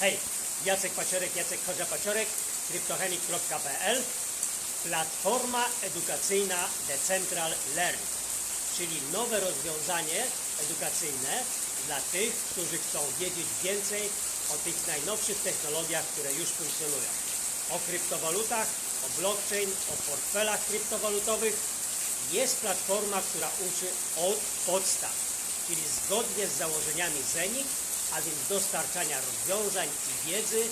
Hej, Jacek Paciorek, Jacek Chodża Paciorek, kryptochemik.pl Platforma edukacyjna Decentral Learn, czyli nowe rozwiązanie edukacyjne dla tych, którzy chcą wiedzieć więcej o tych najnowszych technologiach, które już funkcjonują. O kryptowalutach, o blockchain, o portfelach kryptowalutowych. Jest platforma, która uczy od podstaw, czyli zgodnie z założeniami ZENIK, a więc dostarczania rozwiązań i wiedzy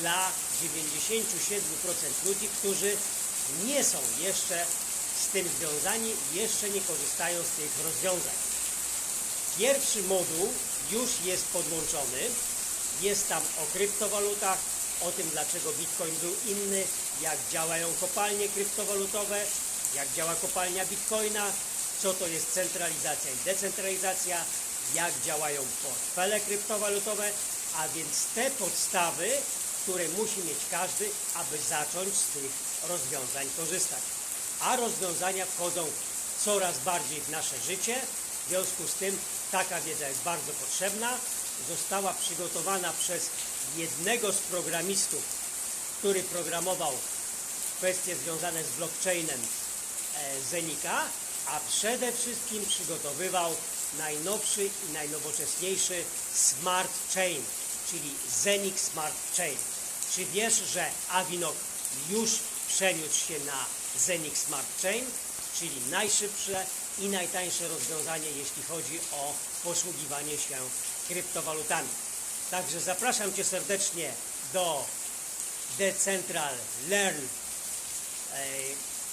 dla 97% ludzi, którzy nie są jeszcze z tym związani, jeszcze nie korzystają z tych rozwiązań. Pierwszy moduł już jest podłączony. Jest tam o kryptowalutach, o tym dlaczego Bitcoin był inny, jak działają kopalnie kryptowalutowe, jak działa kopalnia Bitcoina, co to jest centralizacja i decentralizacja, jak działają portfele kryptowalutowe, a więc te podstawy, które musi mieć każdy, aby zacząć z tych rozwiązań korzystać. A rozwiązania wchodzą coraz bardziej w nasze życie, w związku z tym taka wiedza jest bardzo potrzebna. Została przygotowana przez jednego z programistów, który programował kwestie związane z blockchainem e, Zenika, a przede wszystkim przygotowywał najnowszy i najnowocześniejszy Smart Chain, czyli Zenik Smart Chain. Czy wiesz, że Avinok już przeniósł się na Zenik Smart Chain, czyli najszybsze i najtańsze rozwiązanie, jeśli chodzi o posługiwanie się kryptowalutami. Także zapraszam Cię serdecznie do Decentral Learn e,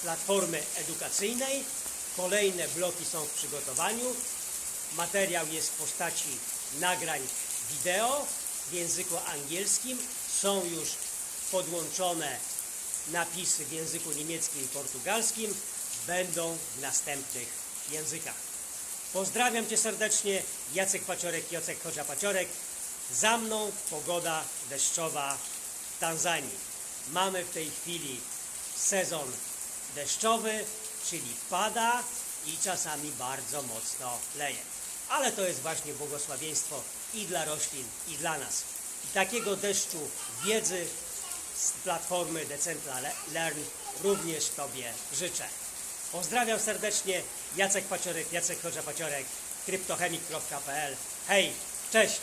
platformy edukacyjnej. Kolejne bloki są w przygotowaniu. Materiał jest w postaci nagrań wideo w języku angielskim. Są już podłączone napisy w języku niemieckim i portugalskim. Będą w następnych językach. Pozdrawiam Cię serdecznie. Jacek Paciorek, Jacek Chodża Paciorek. Za mną pogoda deszczowa w Tanzanii. Mamy w tej chwili sezon deszczowy, czyli pada i czasami bardzo mocno leje. Ale to jest właśnie błogosławieństwo i dla roślin, i dla nas. I takiego deszczu wiedzy z platformy Decentral Learn również Tobie życzę. Pozdrawiam serdecznie, Jacek Paciorek, Jacek Chodża Paciorek, kryptochemik.pl. Hej, cześć!